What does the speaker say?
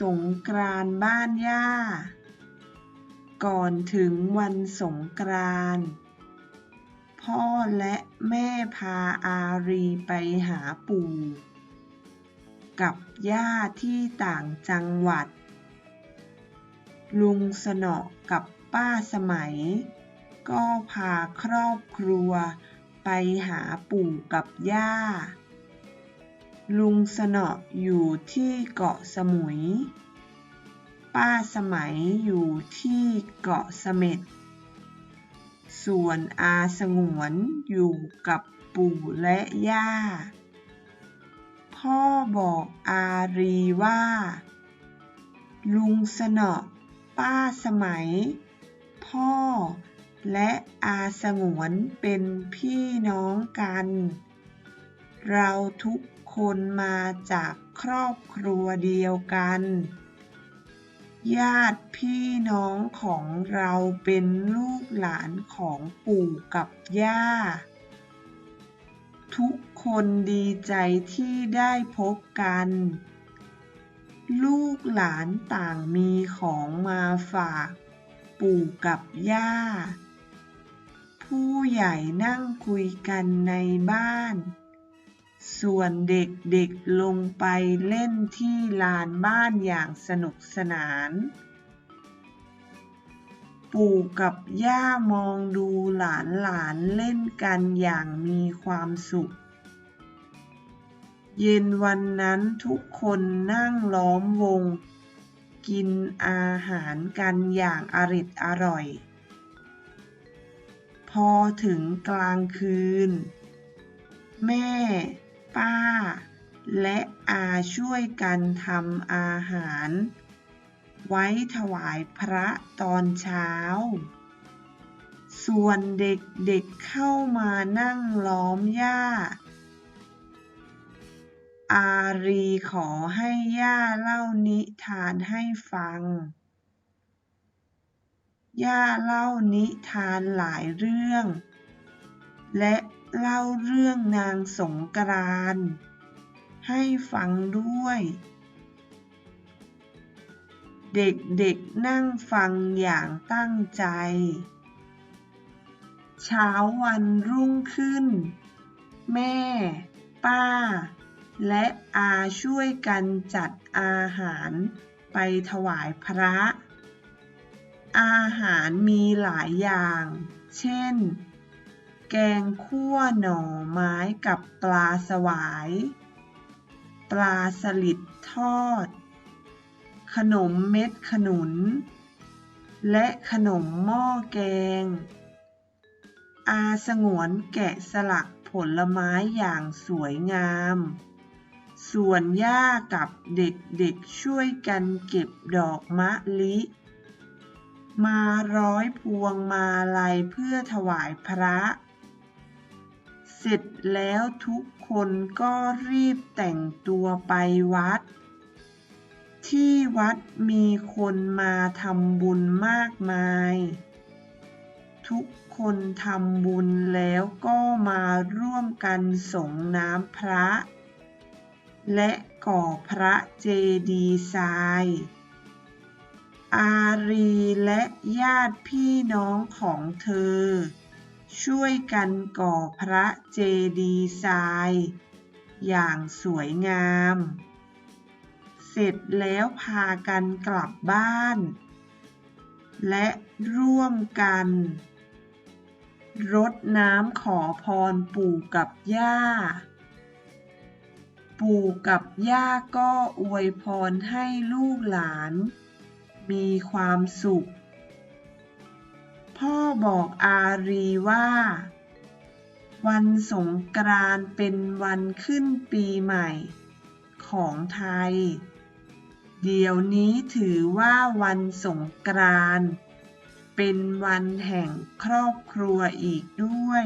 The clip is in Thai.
สงกรานต์บ้านย่า ก่อนถึงวันสงกรานต์พ่อและแม่พาอารีไปหาปู่ กับย่าที่ต่างจังหวัด ลุงสนอกับป้าสมัย ก็พาครอบครัวไปหาปู่กับย่า ลุงสนออยู่ที่เกาะสมุย ป้าสมัยอยู่ที่เกาะเสม็ด ส่วนอาสงวนอยู่กับปู่และย่า พ่อบอกอารีว่า ลุงสนอป้าสมัย พ่อและอาสงวนเป็นพี่น้องกัน เราทุก คนมาจากครอบครัวเดียวกัน ญาติพี่น้องของเราเป็นลูกหลานของปู่กับย่า ทุกคนดีใจที่ได้พบกัน ลูกหลานต่างมีของมาฝากปู่กับย่า ผู้ใหญ่นั่งคุยกันในบ้าน ส่วนเด็กๆลงไปเล่นที่ลานบ้านอย่างสนุกสนาน ปู่กับย่ามองดูหลานๆเล่นกันอย่างมีความสุข เย็นวันนั้นทุกคนนั่งล้อมวง กินอาหารกันอย่างอริดอร่อย พอถึงกลางคืน แม่ ป้า และอาช่วยกันทำอาหาร ไว้ถวายพระตอนเช้า ส่วนเด็กๆเเข้ามานั่งล้อมย่าอารีขอให้ย่าเล่านิทานให้ฟัง ย่าเล่านิทานหลายเรื่อง และ เล่าเรื่องนางสงกรานต์ให้ฟังด้วย เด็กๆนั่งฟังอย่างตั้งใจ เช้าวันรุ่งขึ้น แม่ ป้า และอาช่วยกันจัดอาหารไปถวายพระ อาหารมีหลายอย่าง เช่น แกงคั่วหน่อไม้กับปลาสวาย ปลาสลิดทอด ขนมเม็ดขนุน และขนมหม้อแกง อาสงวนแกะสลักผลไม้อย่างสวยงาม ส่วนย่ากับเด็กๆช่วยกันเก็บดอกมะลิ มาร้อยพวงมาลัยเพื่อถวายพระ เสร็จแล้วทุกคนก็รีบแต่งตัวไปวัด ที่วัดมีคนมาทำบุญมากมาย ทุกคนทำบุญแล้วก็มาร่วมกันส่งน้ำพระ และก่อพระเจดีย์ทราย อารีและญาติพี่น้องของเธอ ช่วยกันก่อพระเจดีย์ทราย อย่างสวยงาม เสร็จแล้วพากันกลับบ้าน และร่วมกัน รดน้ำขอพรปู่กับย่า ปู่กับย่าก็อวยพรให้ลูกหลาน มีความสุข พ่อบอกอารีว่า วันสงกรานต์เป็นวันขึ้นปีใหม่ ของไทย เดี๋ยวนี้ถือว่าวันสงกรานต์เป็นวันแห่งครอบครัวอีกด้วย